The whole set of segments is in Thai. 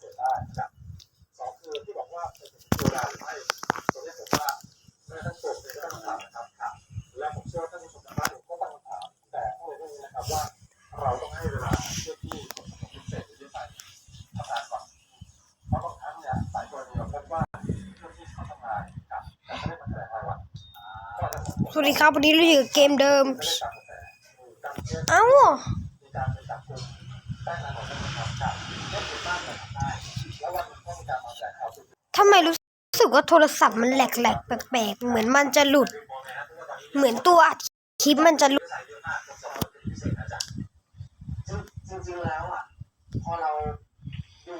เสร็จได้นะครับสองคือที่บอกว่าเป็นตัวดาหรือไม่ตรงนี้ผมว่าไม่ต้งโกรธเลยก็ต้องถามนะครับครับและผมเชื่อว่าท่านผู้ชมทางบ้านก็ต้องถามแต่ข้อมูลเรื่องนี้นะครับว่า เราต้องให้เวลาเพื่อที่คนสมองพิเศษหรือที่ไปทำงานก่อนเพราะบางครั้งเนี่ยสายตัวเดียวพบว่าเพื่อนที่เขาทำงานกับแต่ไม่ได้มาแสดงรายวันสวัสดีครับวันนี้เราอยู่กับเกมเดิมเช่นเอ้า มีการไปจับกลุ่ม แป้งนานของท่านผู้ชมครับเล่นเป็นบ้านแต่ทำได้แล้ววันหนึงก็มีการมาแถลงข่าวคือทำไมรู้สึกว่าโทรศัพท์มันแหลกๆแปลกๆ เหมือนมันจะหลุด เหมือนตัวอัดคลิปมันจะหลุดใส่เยอะมากผมสอนเป็นพิเศษนะจ๊ะซึ่งจริงๆแล้วอะพอเราดู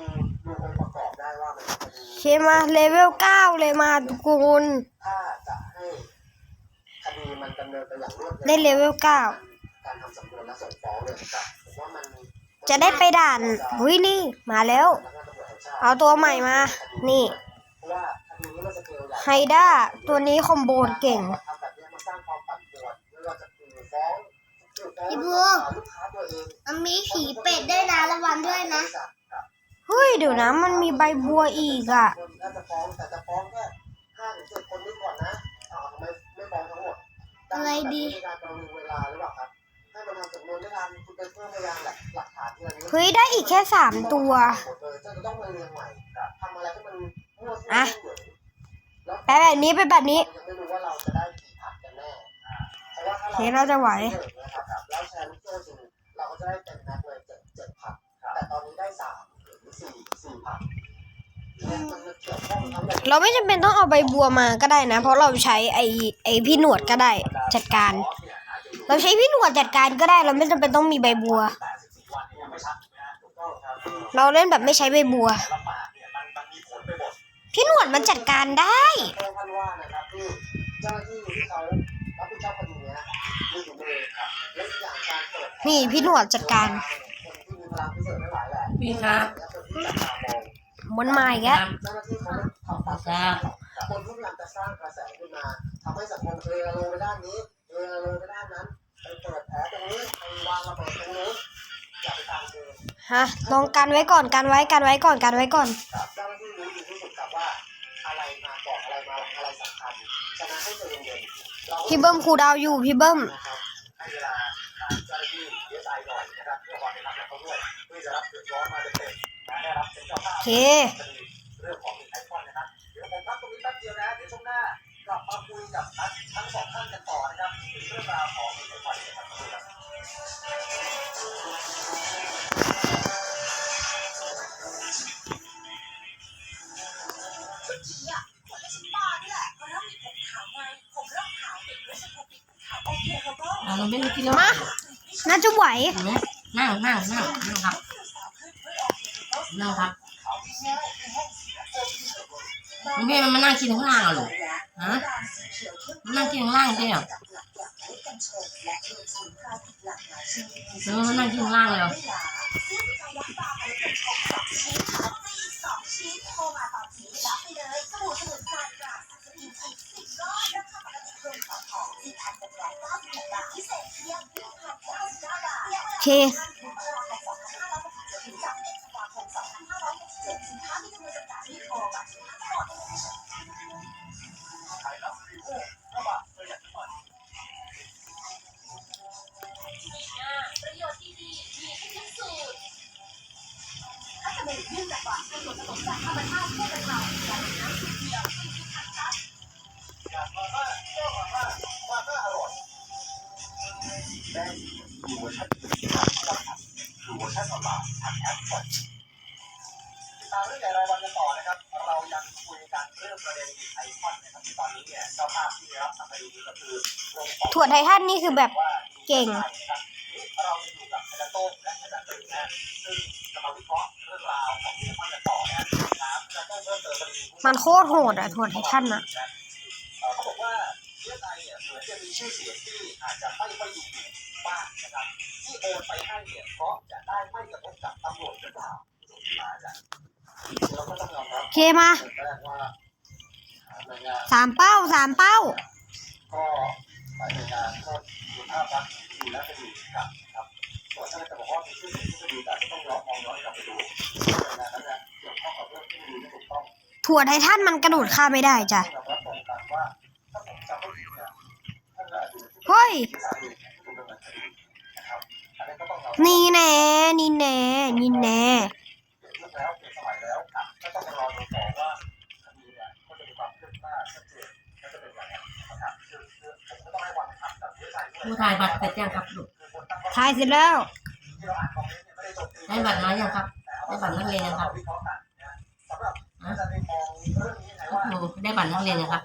ดูองค์ประกอบได้ว่ามันจะมีเคมาเลเวลเก้าเลยมาทุกคนถ้าจะให้คดีมันดำเนินไปอย่างรวดได้เร็วเลเวลเก้าการทำสำนวนและส่งฟ้องเลยนะครับผมว่ามัน จะได้ไปด่านหุ้ยนี่มาแล้วสำนักงานตำรวจแห่งชาติเอาตัวใหม่มา นี่เพราะว่าคดีนี้มันสเกลใหญ่ไฮด้าตัวนี้คอมโบนเก่งทำแบบนี้มันสร้างความปั่นป่วนไม่ว่าจะคือฟ้องคือฟ้องพี่บัวลูกค้าตัวเองมันมีผีเป็ดด้วยนะระวังด้วยนะ เฮ้ยเดี๋ยวนะ มันมีใบบัวอีกอะคนน่าจะฟ้องแต่จะฟ้องแค่ห้าถึงเจ็ดคนนี้ก่อนนะอ้าวทำไมไม่ฟ้องทั้งหมดอะไรดี ทำสำนวนได้ทันคุณไปเพิ่มพยานหลักหลักฐานอะไรเฮ้ยได้อีกแค่สามตัว จะต้องมาเรียงใหม่ทำอะไรให้มันมั่วซั่วอะเหมือนแล้วไปแบบนี้ไปแบบนี้เราจะได้กี่ผัดกันแน่เพราะว่าถ้าเคเราจะไหวนะครับแล้วแชร์ลูกโซ่จริงเราก็จะได้เป็นแม็กเลยเจ็ดเจ็ดผัดแต่ตอนนี้ได้สามหรือสี่สี่ผัดเนี่ยมันเกี่ยวเราไม่จำเป็นต้องเอาใบบัวมาก็ได้นะ เพราะเราใช้ไอ้ไอ้พี่หนวดก็ได้จัดการ เราใช้พี่หนวดจัดการก็ได้ เราไม่จำเป็นต้องมีใบบัว เราเล่นแบบไม่ใช้ใบบัว พี่หนวดมันจัดการได้แจ้งท่านว่านะครับที่เจ้าหน้าที่ที่เขารับผิดชอบคดีเนี้ยมีอยู่บริเวณครับและอีกอย่างการเปิดนี่พี่หนวดจัดการคนที่มีพลังพิเศษไม่หลายแหละพี่ครับและคนที่จับตามองมันมาอีกแล้วเจ้าหน้าที่เขาทำตามกระแสคนที่พยายามจะสร้างกระแสขึ้นมาทำให้สังคมเออลงไปด้านนี้ ฮะลองกันไว้ก่อนกันไว้กันไว้ก่อนกันไว้ก่อนครับเจ้าหน้าที่รู้ดีที่สุดครับว่าอะไรมาก่อนอะไรมาหลังอะไรสำคัญฉะนั้นให้ใจเย็นๆเราพี่เบิ้มครูดาวอยู่พี่เบิ้มนะครับให้เวลาทางเจ้าหน้าที่เยอะใจหน่อยนะครับเพื่อความเป็นธรรมกับเขาด้วยเพื่อจะรับเดือดร้อนมาเต็มๆนะได้รับเป็นเจ้าภาพโอเคคดีเรื่องของไอคอนนะครับเดี๋ยวผมพักตรงนี้แป๊บเดียวนะเดี๋ยวช่วงหน้ากลับมาคุยกับทั้งสองท่านกันต่อนะครับถึงเรื่องราวของไอคอนนะครับ ครับอ่าเราไม่ได้กินแล้วมาน่าจะไหวเห็นไหมนั่งนั่งนั่งนั่งครับนั่งครับลุงพี่มันมานั่งกินข้างล่างเหรอลูกฮะมันนั่งกินข้างล่างใช่ไหมเออมันนั่งกินข้างล่างเลยเหรอ โส่วไททันนี่คือแบบว่าเก่งมันโคตรโหดอะถั่วไททันอะเขาบอกว่าเพื่อไทยเนี่ยเหมือนจะมีชื่อเสียงที่อาจจะไม่ค่อยดีมากนะครับที่โอนไปให้เนี่ยเพราะจะได้ไม่กระทบกับตำรวจหรือเปล่ามาจากเราก็ต้องยอมรับโอเคมาสามเป้าสามเป้าก็ หลายหน่วยงานก็ดูภาพลักษณ์ดีและก็ดีครับครับส่วนถ้าจะบอกว่ามีชื่อเสียงที่ไม่ดีแต่ก็ต้องรอมองย้อนกลับไปดูหน่วยงานนั้นเนี่ยเกี่ยวหัวไททันมันกระโดดข้ามไม่ได้จ้ะเฮ้ยนี่แน่นี่แน่นี่แน่ ผู้ถ่ายบัตรเสร็จยังครับลูกทายเสร็จแล้วได้บัตรมายังครับได้บัตรนักเรียนยังครับฮะโอ้โหได้บัตรนักเรียนยังครับ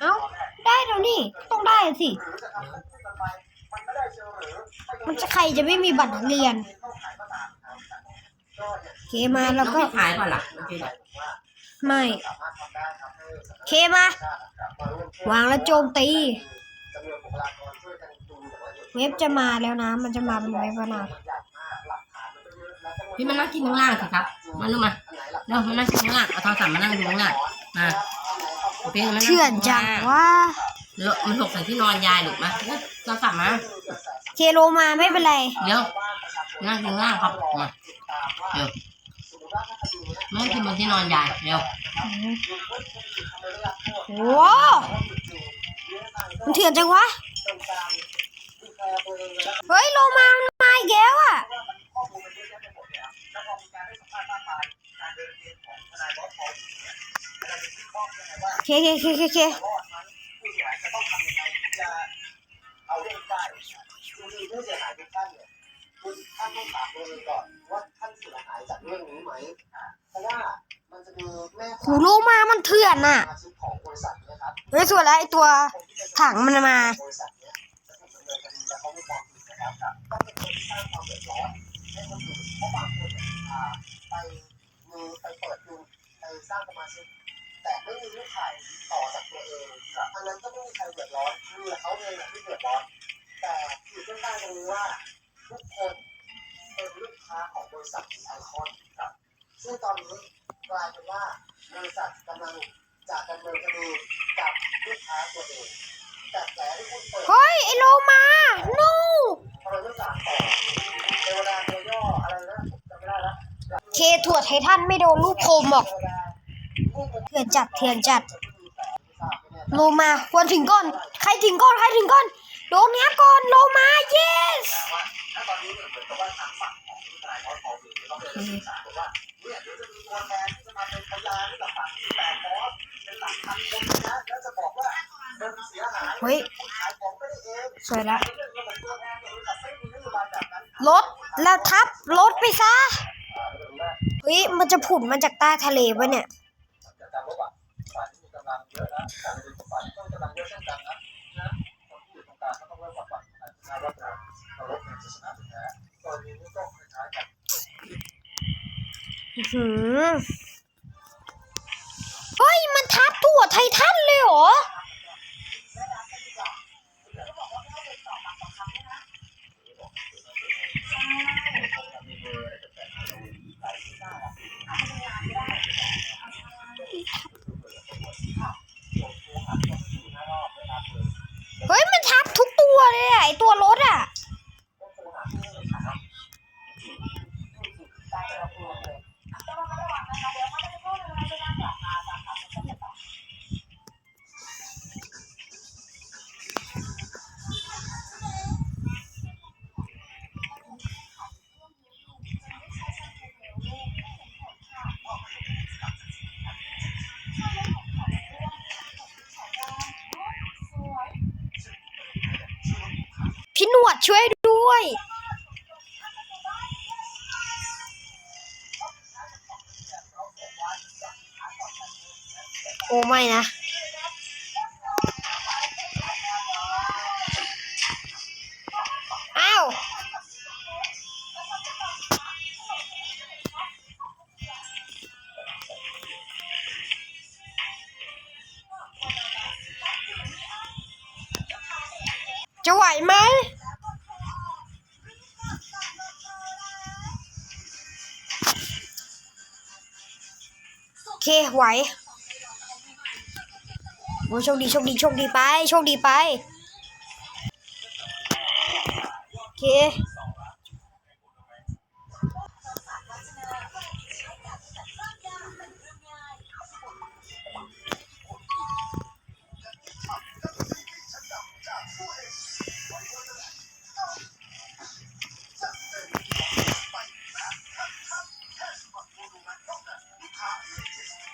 เอ้าได้แล้วนี่ต้องได้สิมันจะใครจะไม่มีบัตรนักเรียนเคมาแล้แล้ววก็ก็ขายป่ะล่ะโอเคจ้ะไม่ เคมา วางแล้วโจมตี เว็บจะมาแล้วนะ มันจะมาเป็นเว็บแล้วนะพี่มานั่งกินข้างล่างสิครับ มาลูกมาเร็วมานั่งกินข้างล่าง เอาโทรศัพท์มานั่งดูข้างล่างมาพี่มานั่งเถื่อนจังว่าเลอะมันหกใส่ที่นอนยายลูกมาเร็วโทรศัพท์มาเคโลมาไม่เป็นไร เดี๋ยวนั่งกินข้างล่างครับ มาเร็วไม่ให้กินบนที่นอนยายเร็วว้าว มันเถื่อนจังวะ เฮ้ยโลมามันมาอีกแล้วอะเคเคเคเคเคเอาเรื่องได้คือมีผู้เสียหายทุกท่านเนี่ยคุณท่านต้องถามตัวเองก่อนว่าท่านเสียหายจากเรื่องนี้ไหมเพราะว่ามันจะมีแม่หูโลมามันเถื่อนอะสมาชิกของบริษัทเนะครับเฮ้ยส่วนแล้วไอตัว ถังมันมาบริษัทเนี้ยเนินคดีและเขาไม่ความผิดนะครับก็เป็นคนที่สร้างความเดือดร้อนคนอื่นเพราะบางคนเอง เองอันนั้นก็ไม่มีใครเดือดร้อนมีแต่เขานู่นเคทไอคอนครับซึ่งตอนนี้กลายเป็นว่าบริษัทกำลังจะดำเนินคดีกับลูกค้าตัวเองแต่แผลที่คุณเปิดเฮ้ย ไอโลมา no ทำไมไม่สั่งต่อเทวดานไม่ได้แล้วเคถั่วไททันไม่โดนลูกโคมหรอกเถื่อนจัดเถื่อนจัด โลมาควรถึงก่อน ใครถึงก่อน ใครถึงก่อน โดนเนี้ยก่อนโลมา yes บนั้นรถแล้วทับรถไปซะเฮ้ยมันจะผุดมาจากใต้ทะเลปะเนี่ยจากการรบอะฝ่ายที่มีกำลังเยอ เลยอะไอตัวรถ ช่วยด้วย โอ้ไม่นะอ้าวจะไหวไหม ไหวโอ้โชคดีโชคดีโชคดีไป โชคดีไป โอเค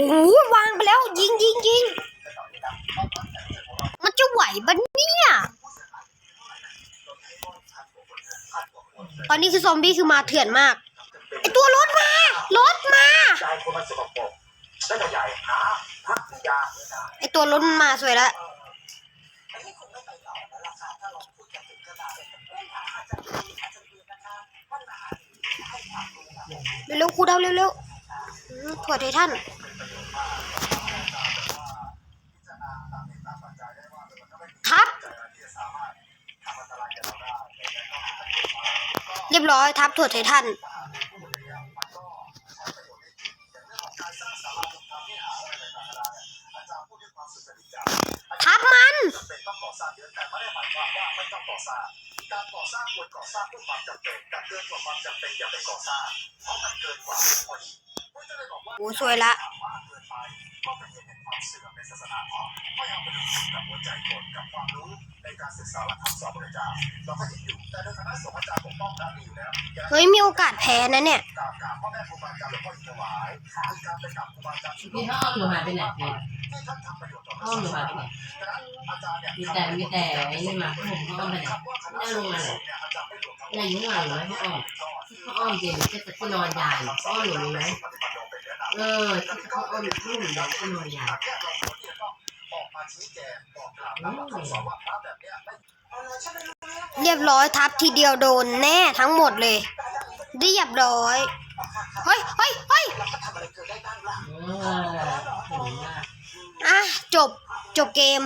อ้วางไปแล้ว ยิงยิงยิงมันจะไหวบ้านเนี่ย ตอนนี้คือซอมบี้คือมาเถื่อนมาก ไอตัวรถมารถมา ไอตัวรถมาสวยแล้วเร็วๆครูดาวเร็วๆขอเทท่าน เรียบร้อยทับถั่วไททันทับมันผู้จะเลยบอกว่าโอ้สวยละเกินไปก็เป็นเหตุแห่งความเสื่อมในศาสนาเพราะไม่เอาไปลงทุนกับหัวใจคนกับความรู้ในการศึกษาหลักคำสอนพระเจ้าเราก็เห็นอยู่แต่ในคณะสงฆ์อาจารย์ เฮ้ยมีโอกาสแพ้นะเนี่ยพ่อแม่ครูบาห้อมหนูหายไปไหนพี่ท่านทำประโยชน์ต่อประอ้อมหนูหายไปไหนมีแต่มีแต่ไอ้นี่มาผมห้อมไปไหนน่าคณะสงฆ์เนี่ยอาจารย์ไม่หลวมทั้งหมอะไรดยุ่งอะไหมพ่ออ้อมพ่ออ้อมจริงจะจะที่นอนยายพ่ออ้อมหนูรู้ไหมเออที่พ่ออ้อมที่หนูยายที่นอนยายออกมาชี้แจงบอกกล่าวตามหลักคำสอนว่าพระแบบเนี้ย เรียบร้อยทับทีเดียวโดนแน่ทั้งหมดเลย เรียบร้อย เฮ้ยเฮ้ยเฮ้ยอะจบจบเกม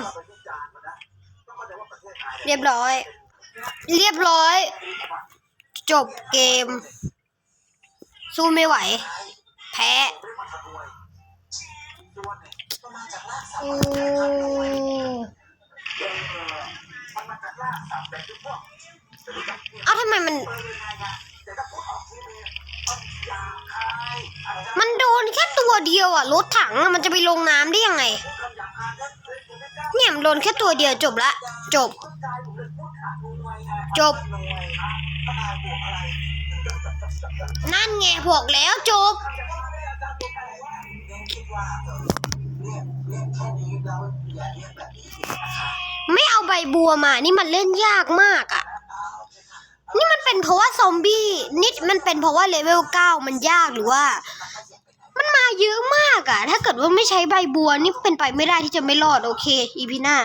เรียบร้อย เรียบร้อย จบเกม สู้ไม่ไหว แพ้โอ้ เอ้าทำไมมัน มันโดนแค่ตัวเดียวอะรถถังอะมันจะไปลงน้ำได้ยังไง เนี่ยมันโดนแค่ตัวเดียวจบละ จบ จบ นั่นไงบอกแล้วจบ เรียกเรียกแค่นี้แล้วอย่าเรียกแบบนี้นะคะ ไม่เอาใบบัวมา นี่มันเล่นยากมากอะ นี่มันเป็นเพราะว่าซอมบี้นี่มันเป็นเพราะว่าเลเวลเก้ามันยากหรือว่า มันมาเยอะมากอะ ถ้าเกิดว่าไม่ใช้ใบบัวนี่เป็นไปไม่ได้ที่จะไม่รอดโอเค อีพีหน้า